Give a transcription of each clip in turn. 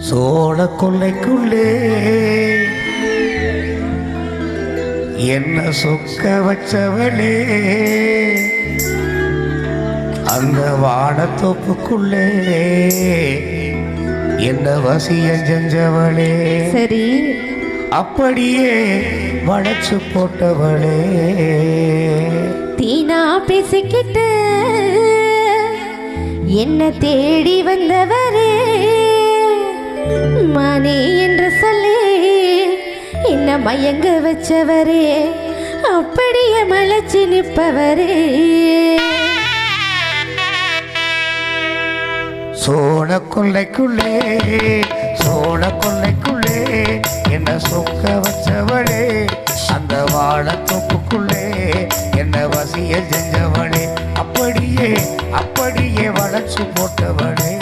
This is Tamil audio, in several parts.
சோழ கொல்லைக்குள்ளே என்ன சொக்க வச்சவளே. அந்த வானத்தோப்புக்குள்ளே என்ன வசிய செஞ்சவளே. சரி. அப்படியே வளைச்சு போட்டவளே. தீனா பேசிக்கிட்டு என்ன தேடி வந்தவரே. மணி என்று சொல்லி என்ன மயங்க வச்சவரே அப்படியே மலைச்சு நிற்பவரே. சோழ கொள்ளைக்குள்ளே சோழ கொள்ளைக்குள்ளே என்ன சொக்க வச்சவளே அந்த வாழத்தோப்புக்குள்ளே என்ன வசிய செஞ்சவளே அப்படியே அப்படியே வளர்ச்சி போட்டவளே.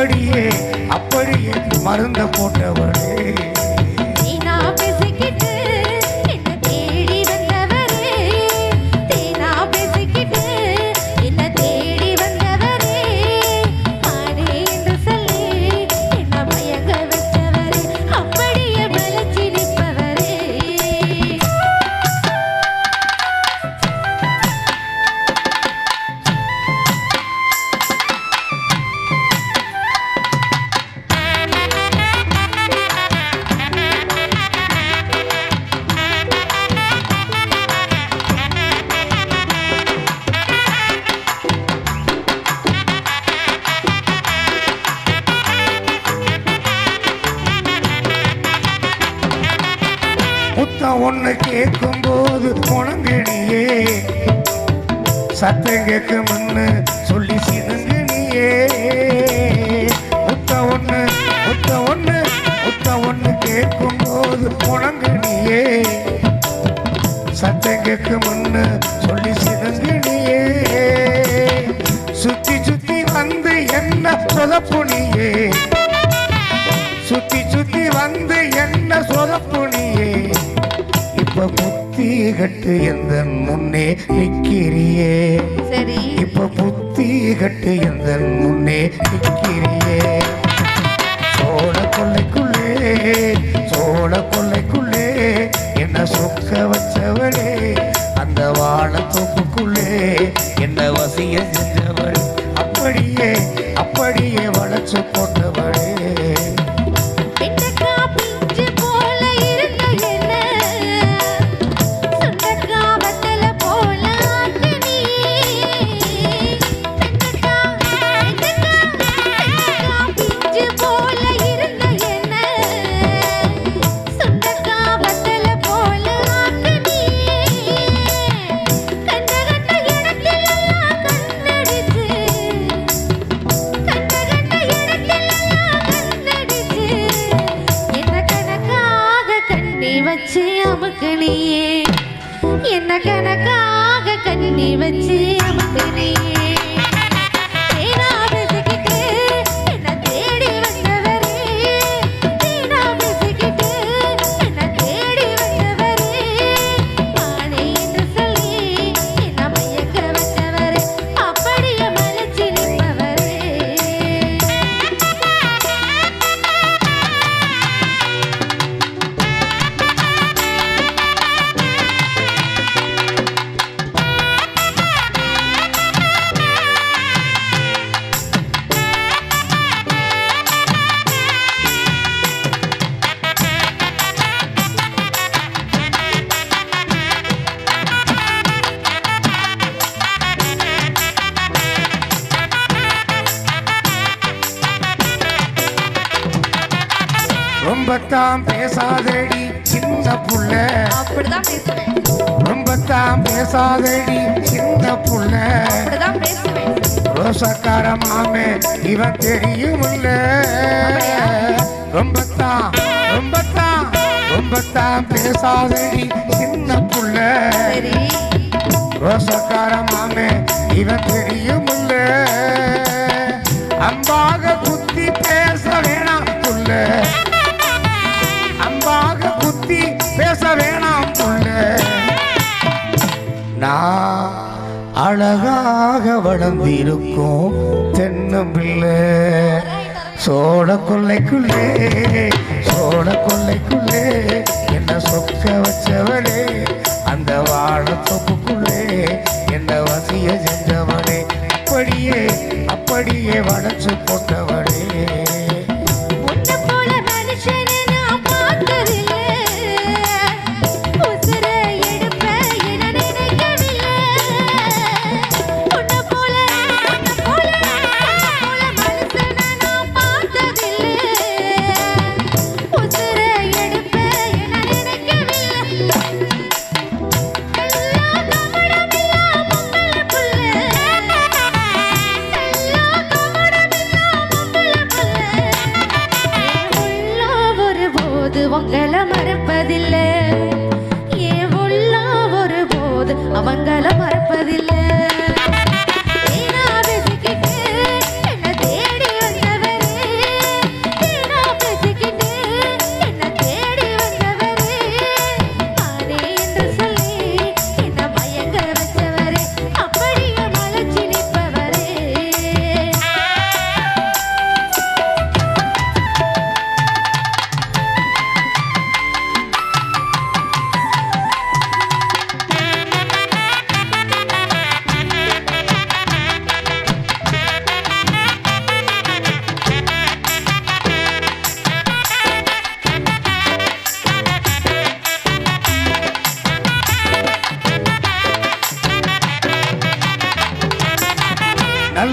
அப்படியே அப்படியே மருந்த போட்டவளே உன்னை கேட்கும் போது உணங்கினியே. சத்தம் கேட்கும்னு சொல்லி சினுங்கணியே உத்த ஒண்ணு புத்த ஒண்ணு உத்த ஒண்ணு கேட்கும் போது உணங்கினியே. சத்தம் கேட்கும்னு சொல்லி சினுங்கணியே சுத்தி சுத்தி வந்து என்ன சொதப்புனி கட்டு எந்த முன்னே நிக்கிறியே சரி. இப்ப புத்தி கட்டு எந்த முன்னே நிக்கிறியே சோழ கொல்லைக்குள்ளே சோழ கொல்லைக்குள்ளே என்ன சொக்க வச்சவளே? அந்த வாழத்தோப்புக்குள்ளே என்ன வசிய செஞ்சவள்? அப்படியே அப்படியே கண்ணி வச்சு அமுக்குனியே என்ன கணக்காக கண்ணி வச்சு அமுக்குனியே தேனா ரொம்பத்தான் பேசாதடி சின்ன புள்ள. அப்படிதான் பேசுவேன். ரொம்பத்தான் பேசாதடி சின்ன புள்ள. அப்படிதான் பேசுவேன். ரோசக்கார மாமே இவன் தெரியுமில்ல. ரொம்பத்தான் ரொம்பத்தான் ரொம்பத்தான் பேசாதடி சின்ன புள்ள. ரோசக்கார மாமே இவன் தெரியுமில்ல. அம்பாக அழகாக வளர்ந்திருக்கும் தென்னம்பிள்ளை. சோழ கொள்ளைக்குள்ளே சோழ கொள்ளைக்குள்ளே என்ன சொக்க வச்சவனே.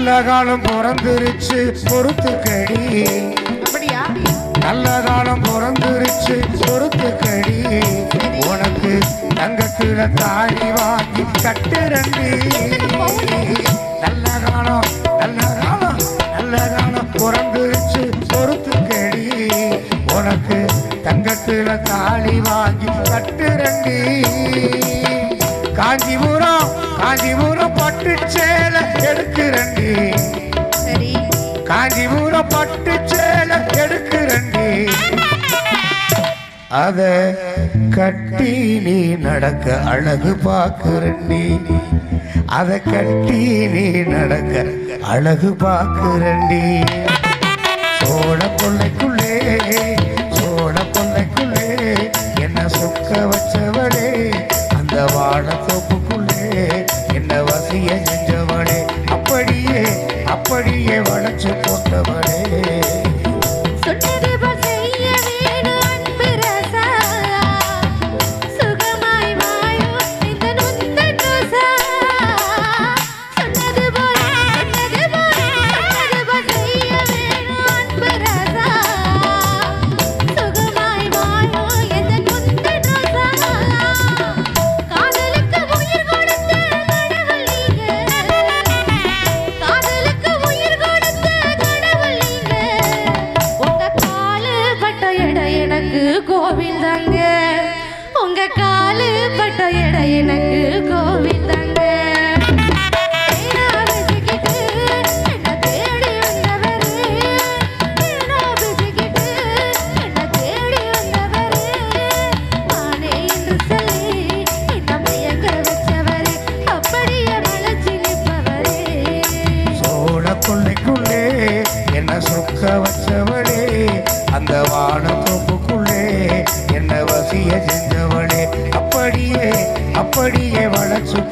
நல்ல காலம் பிறந்துருச்சு. பொறுத்துக்கடி. நல்ல காலம் பிறந்துருச்சு. பொறுத்துக்கடி. உனக்கு தங்கத்துல தாடி வாங்கி கட்டுறண்டி நல்ல காலம் நல்ல காலம் நல்ல காலம் பிறந்துருச்சு. பொறுத்துக்கடி. உனக்கு தங்கத்துல தாலி வாங்கி கட்டுறண்டி காஞ்சிபுரம் காஞ்சிபுரம் பட்டு சேலை எடுக்கிறண்டி காஞ்சிபுரம் பட்டு சேலை எடுக்கிறண்டி அத கட்டி நீ நடக்க அழகு பார்க்கிறண்டி அதை கட்டி நீ நடக்க அழகு பார்க்கிறண்டி சோழ கொள்ளைக்குள்ளே நினைச்சு கொண்டவர்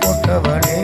கொண்டவனே.